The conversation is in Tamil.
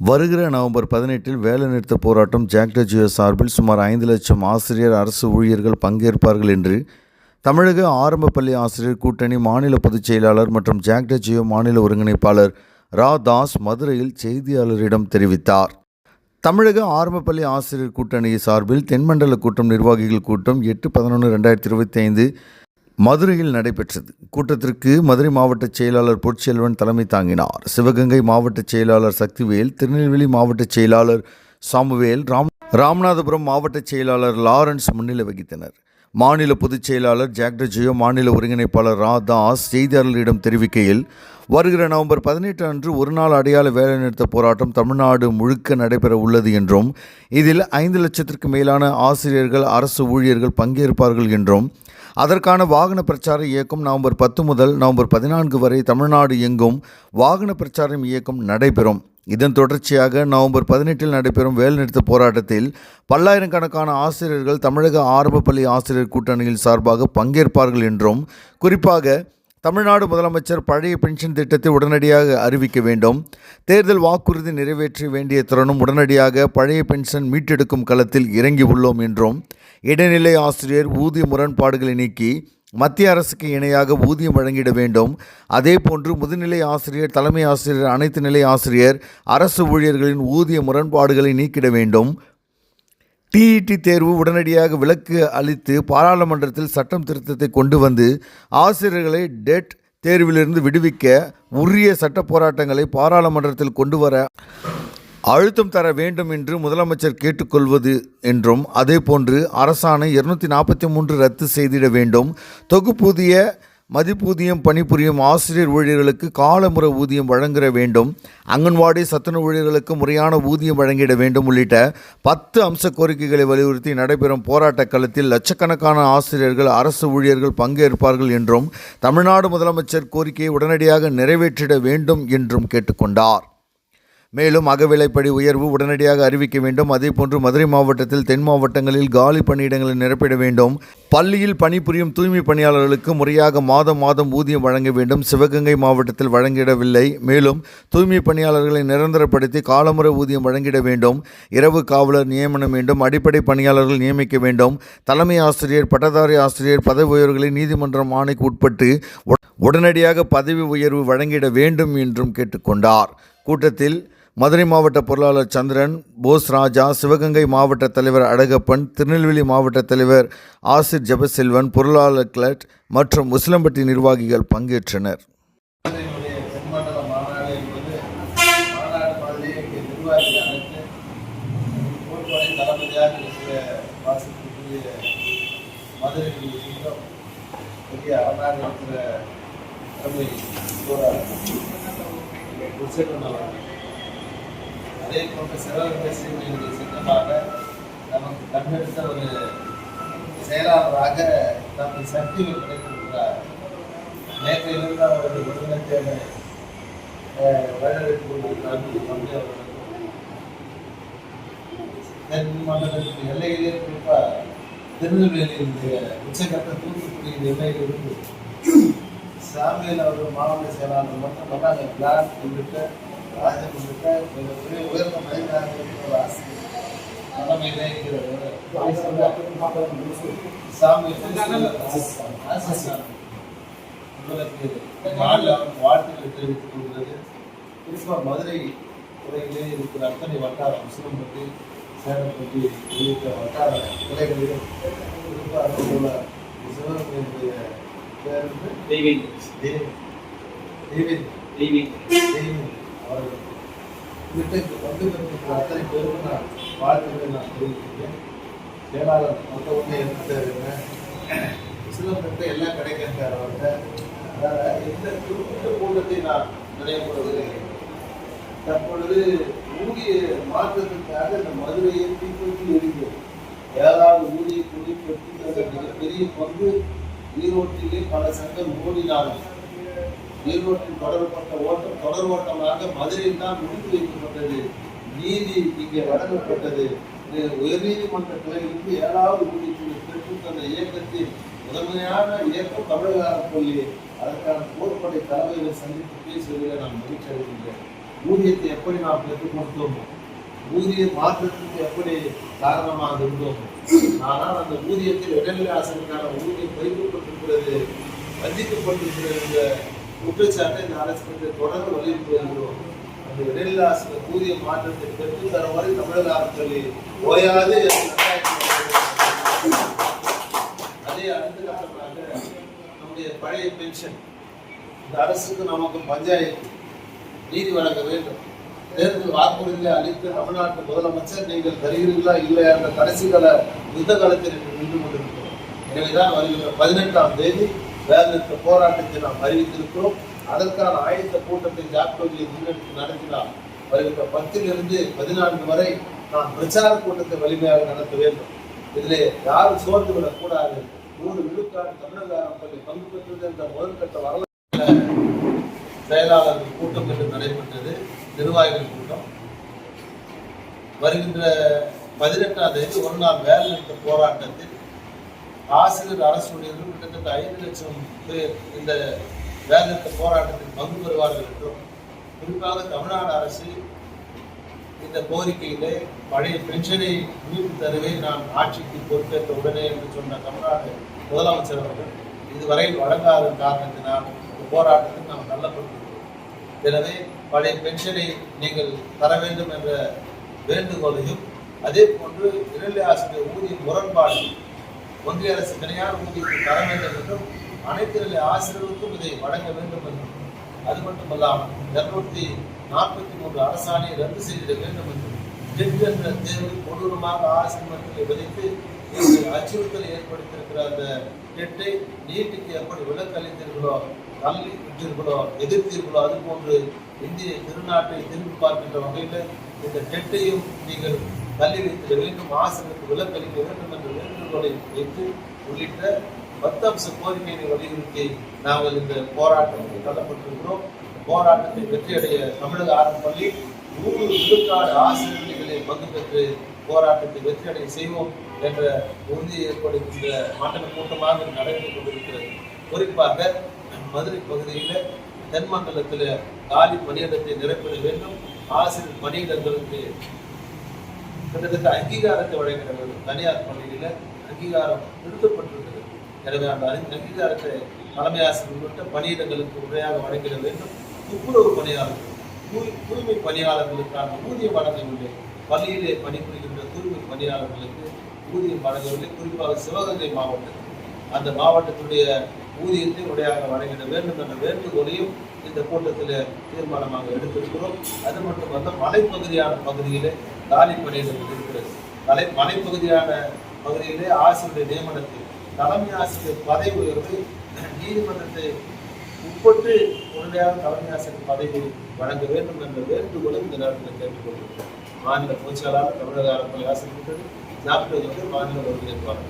வருகிற நவம்பர் பதினெட்டில் வேலைநிறுத்த போராட்டம் ஜாக்டஜியோ சார்பில் சுமார் ஐந்து லட்சம் ஆசிரியர் அரசு ஊழியர்கள் பங்கேற்பார்கள் என்று தமிழக ஆரம்ப பள்ளி ஆசிரியர் கூட்டணி மாநில பொதுச் செயலாளர் மற்றும் ஜாக்டஜியோ மாநில ஒருங்கிணைப்பாளர் ரா தாஸ் மதுரையில் செய்தியாளரிடம் தெரிவித்தார். தமிழக ஆரம்ப பள்ளி ஆசிரியர் கூட்டணி சார்பில் தென்மண்டல கூட்டம் நிர்வாகிகள் கூட்டம் எட்டு பதினொன்று ரெண்டாயிரத்தி இருபத்தி ஐந்து மதுரையில் நடைபெற்றது. கூட்டத்திற்கு மதுரை மாவட்ட செயலாளர் பொற்செல்வன் தலைமை தாங்கினார். சிவகங்கை மாவட்ட செயலாளர் சக்திவேல் திருநெல்வேலி மாவட்ட செயலாளர் சாமுவேல் ராம் ராமநாதபுரம் மாவட்ட செயலாளர் லாரன்ஸ் முன்னிலை வகித்தனர். மாநில பொதுச் செயலாளர் ஜாக்டர் ஜியோ மாநில ஒருங்கிணைப்பாளர் ரா தாஸ் செய்தியாளர்களிடம் தெரிவிக்கையில் வருகிற நவம்பர் பதினெட்டு அன்று ஒருநாள் அடையாள வேலைநிறுத்த போராட்டம் தமிழ்நாடு முழுக்க நடைபெற உள்ளது என்றும் இதில் ஐந்து லட்சத்திற்கு மேலான ஆசிரியர்கள் அரசு ஊழியர்கள் பங்கேற்பார்கள் என்றும் அதற்கான வாகன பிரச்சார இயக்கம் நவம்பர் பத்து முதல் நவம்பர் பதினான்கு வரை தமிழ்நாடு எங்கும் வாகன பிரச்சாரம் இயக்கம் நடைபெறும். இதன் தொடர்ச்சியாக நவம்பர் பதினெட்டில் நடைபெறும் வேலைநிறுத்த போராட்டத்தில் பல்லாயிரக்கணக்கான ஆசிரியர்கள் தமிழக ஆரம்ப பள்ளி ஆசிரியர் கூட்டணியில் சார்பாக பங்கேற்பார்கள் என்றும் குறிப்பாக தமிழ்நாடு முதலமைச்சர் பழைய பென்ஷன் திட்டத்தை உடனடியாக அறிவிக்க வேண்டும். தேர்தல் வாக்குறுதி நிறைவேற்ற வேண்டிய திறனும் உடனடியாக பழைய பென்ஷன் மீட்டெடுக்கும் களத்தில் இறங்கி உள்ளோம் என்றும் இடைநிலை ஆசிரியர் ஊதிய முரண்பாடுகளை நீக்கி மத்திய அரசுக்கு இணையாக ஊதியம் வழங்கிட வேண்டும். அதேபோன்று முதுநிலை ஆசிரியர் தலைமை ஆசிரியர் அனைத்து நிலை ஆசிரியர் அரசு ஊழியர்களின் ஊதிய முரண்பாடுகளை நீக்கிட வேண்டும். டிஇடி தேர்வு உடனடியாக விலக்கு அளித்து பாராளுமன்றத்தில் சட்டம் திருத்தத்தை கொண்டு வந்து ஆசிரியர்களை டெட் தேர்விலிருந்து விடுவிக்க உரிய சட்ட போராட்டங்களை பாராளுமன்றத்தில் கொண்டு வர அழுத்தம் தர வேண்டும் என்று முதலமைச்சர் கேட்டுக்கொள்வது என்றும் அதேபோன்று அரசாணை இருநூத்தி நாற்பத்தி மூன்று ரத்து செய்திட வேண்டும் தொகுப்பூதிய மதிப்பூதியம் பணிபுரியும் ஆசிரியர் ஊழியர்களுக்கு காலமுறை ஊதியம் வழங்கிட வேண்டும். அங்கன்வாடி சத்துணவு ஊழியர்களுக்கு முறையான ஊதியம் வழங்கிட வேண்டும் உள்ளிட்ட பத்து அம்ச கோரிக்கைகளை வலியுறுத்தி நடைபெறும் போராட்ட களத்தில் லட்சக்கணக்கான ஆசிரியர்கள் அரசு ஊழியர்கள் பங்கேற்பார்கள் என்றும் தமிழ்நாடு முதலமைச்சர் கோரிக்கையை உடனடியாக நிறைவேற்றிட வேண்டும் என்றும் கேட்டுக்கொண்டார். மேலும் அகவிலைப்படி உயர்வு உடனடியாக அறிவிக்க வேண்டும். அதேபோன்று மதுரை மாவட்டத்தில் தென் மாவட்டங்களில் காலி பணியிடங்களை நிரப்பிட வேண்டும். பள்ளியில் பணிபுரியும் தூய்மை பணியாளர்களுக்கு முறையாக மாதம் மாதம் ஊதியம் வழங்க வேண்டும். சிவகங்கை மாவட்டத்தில் வழங்கிடவில்லை. மேலும் தூய்மை பணியாளர்களை நிரந்தரப்படுத்தி காலமுறை ஊதியம் வழங்கிட வேண்டும். இரவு காவலர் நியமனம் வேண்டும். அடிப்படை பணியாளர்கள் நியமிக்க வேண்டும். தலைமை ஆசிரியர் பட்டதாரி ஆசிரியர் பதவி உயர்வுகளை நீதிமன்றம் ஆணைக்கு உட்பட்டு உடனடியாக பதவி உயர்வு வழங்கிட வேண்டும் என்றும் கேட்டுக்கொண்டார் கூட்டத்தில் மதுரை மாவட்ட பொருளாளர் சந்திரன் போஸ் ராஜா சிவகங்கை மாவட்ட தலைவர் அழகப்பன் திருநெல்வேலி மாவட்ட தலைவர் ஆசிர் ஜெபசெல்வன் பொருளாளர் கிளட் மற்றும் உசிலம்பட்டி நிர்வாகிகள் பங்கேற்றனர். மதுரை சிங்கம் பெரிய அரணாக இருக்கிற அருமை போராட்டம் அதே போன்ற சிவகங்கை ஸ்ரீமதியுடைய சின்னமாக நமக்கு கண்டெடுத்த ஒரு செயலாளராக நமக்கு சக்தி கிடைத்திருக்கிறார். நேற்றையிலிருந்து அவருடைய விடுதலை வழிநடத்தி கொண்டிருக்கிறார்கள் வந்து அவர்கள் தென் மண்டலத்தின் எல்லையிலே குறிப்பாக திருநெல்வேலியினுடைய உச்சகட்ட தூத்துக்குடி எல்லையிலிருந்து சாமியல் அவர்கள் மாவட்ட செயலாளர் மட்டும் அங்கே பிளான் உள்ளிட்ட மிகப்பெரிய உயர்ந்த மனிதனாக இருக்கிற சாமி உங்களுக்கு வாழ்த்துக்களை தெரிவித்துக் கொள்கிறது குறிப்பாக மதுரை துறையிலே இருக்கிற அத்தனை வட்டாரம் முஸ்லிம்பட்டி சேலப்பட்டி உள்ளிட்ட வட்டார துறைகளிலும் குறிப்பாக உள்ள சிவகங்கையினுடைய பேர் வந்து தெய்வீக தெய்வம் தெய்வம் தெய்வீக தெய்வம் அவர்கள் வீட்டுக்கு வந்து அத்தனை பேருக்கும் நான் வாழ்த்துக்களை நான் தெரிவிக்கிறேன் செயலாளர் மொத்த ஒன்று என்ன என்ன சிலம்பத்தை எல்லாம் கிடைக்கிறார் அவர்கிட்ட இந்த குறிப்பிட்ட கூட்டத்தை நான் நினைவுபடுகிறேன் தற்பொழுது ஊதிய மாற்றத்திற்காக இந்த மதுரையை தீப்பற்றி எரிந்தது ஏழாவது ஊதிய கூலி பெற்று மிகப்பெரிய பங்கு ஈரோட்டிலே பல சங்கம் ஓடினார்கள் ஈரோட்டில் தொடரப்பட்ட ஓட்டம் தொடர் ஓட்டமாக மதுரையில் தான் முடித்து வைக்கப்பட்டது. நீதி இங்கே வழங்கப்பட்டது. உயர்நீதிமன்ற கிளைகளுக்கு ஏழாவது ஊதியத்தில் பெற்று தந்த இயக்கத்தில் முதன்மையான இயக்கம் தமிழக அரசு அதற்கான போர்ப்படை தலைவர்களை சந்தித்து பேசுவதில் நான் மகிழ்ச்சி அடைகின்றேன். ஊதியத்தை எப்படி நாம் பெற்றுக் கொடுத்தோமோ ஊதிய மாற்றத்துக்கு எப்படி காரணமாக இருந்தோம்? ஆனால் அந்த ஊதியத்தில் இடைநிலை ஆசிரியருக்கான ஊதியம் பறிக்கப்பட்டிருக்கிறது வஞ்சிக்கப்பட்டிருக்கிறது என்ற குற்றச்சாட்டை இந்த அரசுக்கு தொடர்ந்து வலியுறுத்தி வருகிறோம் அந்த இடைநிலை ஊதிய மாற்றத்தை பெற்று தரும் வரை தமிழக அரசு ஓயாது அதே அடுத்த கட்டமாக நம்முடைய பழைய பென்ஷன் இந்த அரசுக்கு நமக்கு பஞ்சாயத்து நீதி வழங்க வேண்டும். தேர்தல் வாக்குறுதிகளை அளித்த தமிழ்நாட்டு முதலமைச்சர் நீங்கள் தருகிறீர்களா இல்லையா என்ற கடைசி கால யுத்த காலத்தில் நின்று கொண்டிருக்கிறோம். எனவேதான் வருகின்ற பதினெட்டாம் தேதி வேலைநிறுத்த போராட்டத்தை நாம் அறிவித்திருக்கிறோம். அதற்கான ஆயத்த கூட்டத்தை ஜாக்டோஜியை முன்னெடுத்து நடத்தினார். வருகின்ற பத்திலிருந்து பதினான்கு வரை நாம் பிரச்சார கூட்டத்தை வலிமையாக நடத்த வேண்டும். இதிலே யாரும் சோர்ந்து விடக்கூடாது. நூறு விழுக்காடு தமிழக பள்ளி பங்கு பெற்றது என்ற முதற்கட்ட வரலாறு செயலாளர்கள் கூட்டம் என்று நடைபெற்றது. நிர்வாகிகள் கூட்டம். வருகின்ற பதினெட்டாம் தேதி ஒரு நாள் வேலை நிறுத்த போராட்டத்தில் ஆசிரியர் அரசு ஊழியர்கள் கிட்டத்தட்ட ஐந்து லட்சம் பேர் இந்த வேலை போராட்டத்தில் பங்கு பெறுவார்கள் என்றும் குறிப்பாக தமிழ்நாடு அரசு இந்த கோரிக்கையிலே பழைய பென்ஷனை மீட்டு தருவே நான் ஆட்சிக்கு பொறுப்பேற்ற உடனே என்று சொன்ன தமிழ்நாடு முதலமைச்சர் அவர்கள் இதுவரை வழங்காத காரணத்தினால் இந்த போராட்டத்தில் நாம் தள்ளப்பட்டிருக்கிறோம். எனவே பழைய பென்ஷனை நீங்கள் தர வேண்டும் என்ற வேண்டுகோளையும் அதே போன்று இடைநிலை ஆசிரியர் ஊதிய முரண்பாடு ஒன்றிய அரசு தனியார் ஊதியத்தை தர வேண்டும் என்றும் அனைத்து நிலை ஆசிரியர்களுக்கும் இதை வழங்க வேண்டும் என்றும் அது மட்டுமல்லாமல் இருநூத்தி நாற்பத்தி மூன்று அரசாணையை ரத்து செய்திட வேண்டும் என்றும் டெட் என்ற தேர்வு கொடூரமாக ஆசிரியர் மக்களை விதைத்து அச்சுறுத்தலை ஏற்படுத்தியிருக்கிற அந்த டெட்டை நீட்டுக்கு எப்படி விலக்கு அளித்தீர்களோ தள்ளி விட்டீர்களோ எதிர்த்தீர்களோ அது போன்று இந்திய திருநாட்டை திரும்பி பார்க்கின்ற வகையில் இந்த டெட்டையும் நீங்கள் தள்ளி வைத்திட வேண்டும் ஆசிரியருக்கு விலக்கு அளிக்க வேண்டும் என்ற வேண்டுகோளை உள்ளிட்ட பத்து அம்ச கோரிக்கையை வலியுறுத்தி நாங்கள் இந்த போராட்டத்தில் தள்ளப்பட்டிருக்கிறோம். போராட்டத்தை வெற்றியடைய தமிழக ஆரம்ப பள்ளி நூறு விழுக்காடு ஆசிரியர்களை பங்கு பெற்று போராட்டத்தை வெற்றியடைய செய்வோம் என்ற உறுதியை ஏற்படுகின்ற மண்டல கூட்டமாக நடைபெற்றுக் கொண்டிருக்கிறது. குறிப்பாக மதுரை பகுதியில் தென்மண்டலத்தில் காலி பணியிடத்தை நிரப்பிட வேண்டும். ஆசிரியர் பணியிடங்களுக்கு கிட்டத்தட்ட அங்கீகாரத்தை வழங்கிட வேண்டும். தனியார் பள்ளியில் அங்கீகாரம் நிறுத்தப்பட்டிருக்கிறது எனவே அந்த அங்கீ- அங்கீகாரத்தை தலைமை ஆசிரியர் உள்ளிட்ட பணியிடங்களுக்கு முறையாக வழங்கிட வேண்டும். துப்புரவு பணியாளர்கள் தூய்- தூய்மை பணியாளர்களுக்கான ஊதியம் வழங்கவில்லை பள்ளியிலே பணிபுரிகின்ற தூய்மை பணியாளர்களுக்கு ஊதியம் வழங்கவில்லை குறிப்பாக சிவகங்கை மாவட்டத்தில். அந்த மாவட்டத்துடைய ஊதியத்தை முறையாக வழங்கிட வேண்டும் என்ற வேண்டுகோளையும் இந்த கூட்டத்தில் தீர்மானமாக எடுத்திருக்கிறோம். அது மட்டுமல்ல மலைப்பகுதியான பகுதியிலே காலி பணியிடங்கள் இருக்கிறது. மலை மலைப்பகுதியான பகுதியிலே ஆசிரியர் நியமனத்தில் தலைமை ஆசிரியர் பதவி உயர்வு நீதிமன்றத்தை உட்பட்டு உடனடியாக தலைமை ஆசிரியர் பதவி வழங்க வேண்டும் என்ற வேண்டுகோளை இந்த நேரத்தில் கேட்டுக்கொண்டிருக்கிறோம் மாநில பொதுச்செயலாளர் தமிழக அரசு ஆசிரியர் டாக்டர் வந்து மாநில ஒருங்கிணைப்பாளர்